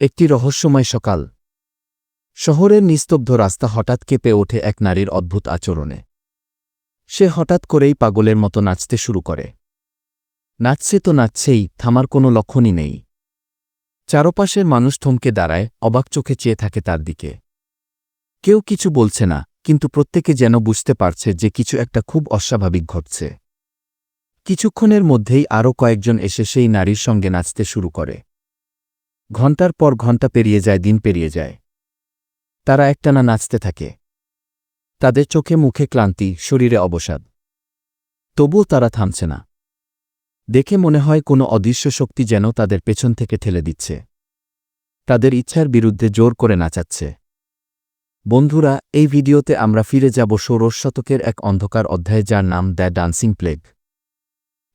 একটি রহস্যময় সকাল। শহরের নিস্তব্ধ রাস্তা হঠাৎ কেঁপে ওঠে এক নারীর অদ্ভুত আচরণে। সে হঠাৎ করেই পাগলের মতো নাচতে শুরু করে। নাচছে তো নাচছেই, থামার কোনো লক্ষণই নেই। চারপাশের মানুষ থমকে দাঁড়ায়, অবাক চোখে চেয়ে থাকে তার দিকে। কেউ কিছু বলছে না, কিন্তু প্রত্যেকে যেন বুঝতে পারছে যে কিছু একটা খুব অস্বাভাবিক ঘটছে। কিছুক্ষণের মধ্যেই আরও কয়েকজন এসে সেই নারীর সঙ্গে নাচতে শুরু করে। ঘণ্টার পর ঘণ্টা পেরিয়ে যায়, দিন পেরিয়ে যায়। তারা একটানা নাচতে থাকে। তাদের চোখে মুখে ক্লান্তি, শরীরে অবসাদ। তবুও তারা থামছে না। দেখে মনে হয় কোনো অদৃশ্য শক্তি যেন তাদের পেছন থেকে ঠেলে দিচ্ছে। তাদের ইচ্ছার বিরুদ্ধে জোর করে নাচাচ্ছে। বন্ধুরা, এই ভিডিওতে আমরা ফিরে যাব ষোড়শ শতকের এক অন্ধকার অধ্যায়ে যার নাম দ্য ডান্সিং প্লেগ।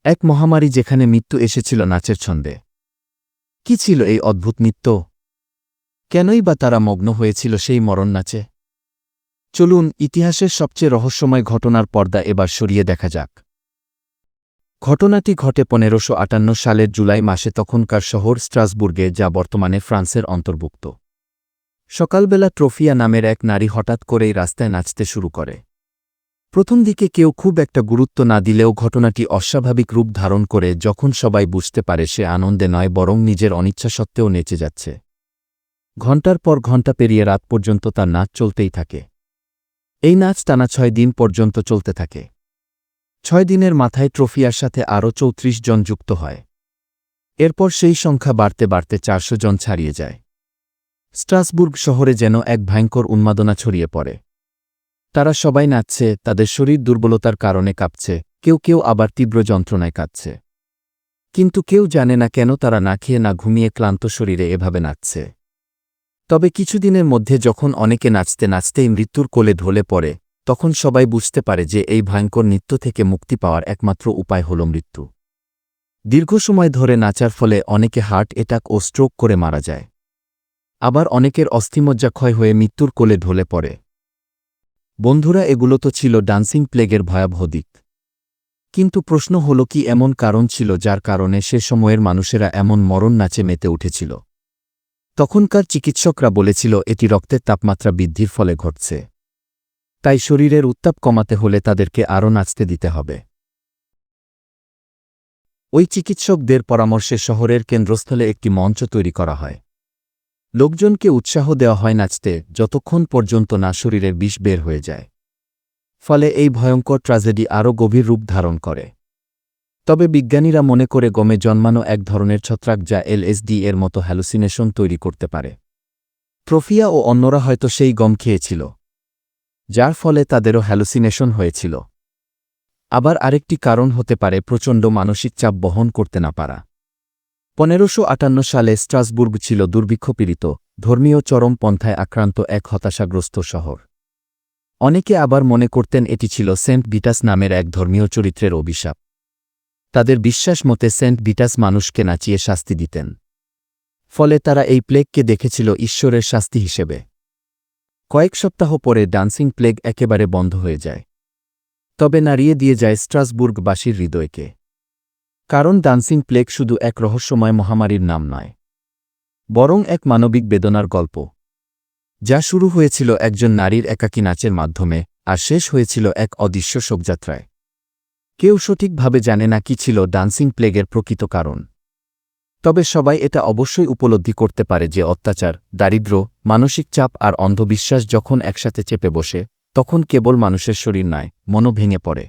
এক মহামারী যেখানে মৃত্যু এসেছিল নাচের ছন্দে। কি ছিল এই অদ্ভুত নৃত্য? কেনই বা তারা মগ্ন হয়েছিল সেই মরণ নাচে? চলুন ইতিহাসের সবচেয়ে রহস্যময় ঘটনার পর্দা এবার সরিয়ে দেখা যাক। ঘটনাটি ঘটে পনেরোশো আটান্ন সালের জুলাই মাসে তখনকার শহর স্ট্রাসবুর্গে, যা বর্তমানে ফ্রান্সের অন্তর্ভুক্ত। সকালবেলা ট্রফিয়া নামের এক নারী হঠাৎ করেই রাস্তায় নাচতে শুরু করে। প্রথম দিকে কেউ খুব একটা গুরুত্ব না দিলেও ঘটনাটি অস্বাভাবিক রূপ ধারণ করে যখন সবাই বুঝতে পারে সে আনন্দে নয়, বরং নিজের অনিচ্ছা সত্ত্বেও নেচে যাচ্ছে। ঘণ্টার পর ঘণ্টা পেরিয়ে রাত পর্যন্ত তার নাচ চলতেই থাকে। এই নাচ টানা ছয় দিন পর্যন্ত চলতে থাকে। ছয় দিনের মাথায় ট্রফিয়ার সাথে আরও চৌত্রিশ জন যুক্ত হয়। এরপর সেই সংখ্যা বাড়তে বাড়তে চারশো জন ছাড়িয়ে যায়। স্ট্রাসবুর্গ শহরে যেন এক ভয়ঙ্কর উন্মাদনা ছড়িয়ে পড়ে। তারা সবাই নাচছে, তাদের শরীর দুর্বলতার কারণে কাঁপছে, কেউ কেউ আবার তীব্র যন্ত্রণায় কাঁদছে। কিন্তু কেউ জানে না কেন তারা না খেয়ে না ঘুমিয়ে ক্লান্ত শরীরে এভাবে নাচছে। তবে কিছুদিনের মধ্যে যখন অনেকে নাচতে নাচতেই মৃত্যুর কোলে ঢলে পড়ে, তখন সবাই বুঝতে পারে যে এই ভয়ঙ্কর নৃত্য থেকে মুক্তি পাওয়ার একমাত্র উপায় হল মৃত্যু। দীর্ঘ সময় ধরে নাচার ফলে অনেকে হার্ট অ্যাটাক ও স্ট্রোক করে মারা যায়। আবার অনেকের অস্থিমজ্জা ক্ষয় হয়ে মৃত্যুর কোলে ঢলে পড়ে। বন্ধুরা, এগুলো তো ছিল ডান্সিং প্লেগের ভয়াবহ দিক। কিন্তু প্রশ্ন হল, কি এমন কারণ ছিল যার কারণে সে সময়ের মানুষেরা এমন মরণ নাচে মেতে উঠেছিল? তখনকার চিকিৎসকরা বলেছিল, এটি রক্তের তাপমাত্রা বৃদ্ধির ফলে ঘটছে। তাই শরীরের উত্তাপ কমাতে হলে তাদেরকে আরও নাচতে দিতে হবে। ওই চিকিৎসকদের পরামর্শে শহরের কেন্দ্রস্থলে একটি মঞ্চ তৈরি করা হয়। লোকজনকে উৎসাহ দেওয়া হয় নাচতে, যতক্ষণ পর্যন্ত না শরীরের বিষ বের হয়ে যায়। ফলে এই ভয়ঙ্কর ট্র্যাজেডি আরও গভীর রূপ ধারণ করে। তবে বিজ্ঞানীরা মনে করে গমে জন্মানো এক ধরনের ছত্রাক যা এলএসডি এর মতো হ্যালুসিনেশন তৈরি করতে পারে। প্রফিয়া ও অন্যরা হয়তো সেই গম খেয়েছিল, যার ফলে তাদেরও হ্যালুসিনেশন হয়েছিল। আবার আরেকটি কারণ হতে পারে প্রচণ্ড মানসিক চাপ বহন করতে না পারা। পনেরোশো আটান্ন সালে স্ট্রাসবুর্গ ছিল দুর্ভিক্ষপীড়িত, ধর্মীয় চরম পন্থায় আক্রান্ত এক হতাশাগ্রস্ত শহর। অনেকে আবার মনে করতেন এটি ছিল সেন্ট বিটাস নামের এক ধর্মীয় চরিত্রের অভিশাপ। তাদের বিশ্বাস মতে সেন্ট বিটাস মানুষকে নাচিয়ে শাস্তি দিতেন। ফলে তারা এই প্লেগকে দেখেছিল ঈশ্বরের শাস্তি হিসেবে। কয়েক সপ্তাহ পরে ডান্সিং প্লেগ একেবারে বন্ধ হয়ে যায়। তবে নাড়িয়ে দিয়ে যায় স্ট্রাসবুর্গবাসীর হৃদয়কে। কারণ ডান্সিং প্লেগ শুধু এক রহস্যময় মহামারীর নাম নয়, বরং এক মানবিক বেদনার গল্প, যা শুরু হয়েছিল একজন নারীর একাকী নাচের মাধ্যমে আর শেষ হয়েছিল এক অদৃশ্য শোকযাত্রায়। কেউ সঠিকভাবে জানে না কি ছিল ডান্সিং প্লেগের প্রকৃত কারণ। তবে সবাই এটা অবশ্যই উপলব্ধি করতে পারে যে অত্যাচার, দারিদ্র, মানসিক চাপ আর অন্ধবিশ্বাস যখন একসাথে চেপে বসে, তখন কেবল মানুষের শরীর নয়, মনও ভেঙে পড়ে।